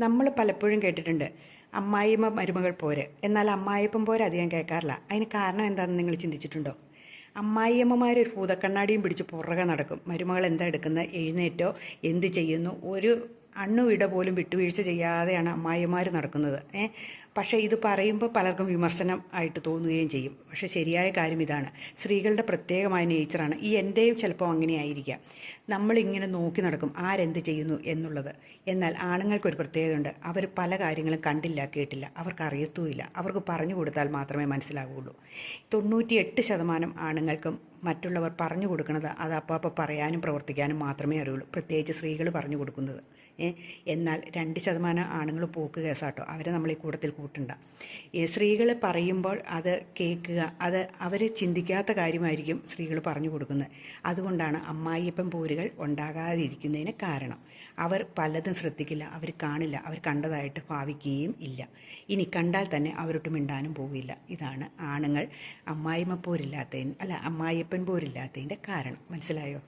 നമ്മൾ പലപ്പോഴും കേട്ടിട്ടുണ്ട് അമ്മായിമ്മ മരുമകൾ പോര്. എന്നാൽ അമ്മായിപ്പം പോര് അധികം കേൾക്കാറില്ല. അതിന് കാരണം എന്താണെന്ന് നിങ്ങൾ ചിന്തിച്ചിട്ടുണ്ടോ? അമ്മായിയമ്മമാർ ഒരു ഭൂതക്കണ്ണാടിയും പിടിച്ച് പുറകെ നടക്കും. മരുമകൾ എന്താ എടുക്കുന്നത് എഴുന്നേറ്റോ? എന്ത് ചെയ്യുന്നു? ഒരു അണ്ണുവിട പോലും വിട്ടുവീഴ്ച ചെയ്യാതെയാണ് അമ്മായിമാർ നടക്കുന്നത്. ഏ പക്ഷേ ഇത് പറയുമ്പോൾ പലർക്കും വിമർശനം ആയിട്ട് തോന്നുകയും ചെയ്യും. പക്ഷേ ശരിയായ കാര്യം ഇതാണ്. സ്ത്രീകളുടെ പ്രത്യേകമായ നേച്ചറാണ്. ഈ എന്റെയും ചിലപ്പോൾ അങ്ങനെയായിരിക്കാം. നമ്മളിങ്ങനെ നോക്കി നടക്കും ആരെന്ത് ചെയ്യുന്നു എന്നുള്ളത്. എന്നാൽ ആണുങ്ങൾക്കൊരു പ്രത്യേകതയുണ്ട്. അവർ പല കാര്യങ്ങളും കണ്ടില്ല കേട്ടില്ല. അവർക്ക് അറിയത്തുമില്ല അവർക്ക് പറഞ്ഞു കൊടുത്താൽ മാത്രമേ മനസ്സിലാവുകയുള്ളൂ തൊണ്ണൂറ്റി എട്ട് ശതമാനം ആണുങ്ങൾക്കും മറ്റുള്ളവർ പറഞ്ഞു കൊടുക്കുന്നത് അത് അപ്പോൾ പറയാനും പ്രവർത്തിക്കാനും മാത്രമേ അറിയുള്ളൂ. പ്രത്യേകിച്ച് സ്ത്രീകൾ പറഞ്ഞു കൊടുക്കുന്നത്. എന്നാൽ രണ്ട് ശതമാനം ആണുങ്ങൾ പോക്ക് കേസാട്ടോ. അവരെ നമ്മൾ ഈ കൂട്ടത്തിൽ കൂട്ടണ്ട. സ്ത്രീകൾ പറയുമ്പോൾ അത് കേൾക്കുക അത് അവർ ചിന്തിക്കാത്ത കാര്യമായിരിക്കും സ്ത്രീകൾ പറഞ്ഞു കൊടുക്കുന്നത്. അതുകൊണ്ടാണ് അമ്മായിയപ്പൻ പോരുകൾ ഉണ്ടാകാതിരിക്കുന്നതിന് കാരണം. അവർ പലതും ശ്രദ്ധിക്കില്ല അവർ കാണില്ല അവർ കണ്ടതായിട്ട് ഭാവിക്കുകയും ഇല്ല. ഇനി കണ്ടാൽ തന്നെ അവരൊട്ട് മിണ്ടാനും പോവില്ല. ഇതാണ് ആണുങ്ങൾ അമ്മായിമ്മ പോരില്ലാത്തതിന് അല്ല അമ്മായിയപ്പൻ പോരില്ലാത്തതിന്റെ കാരണം. മനസ്സിലായോ?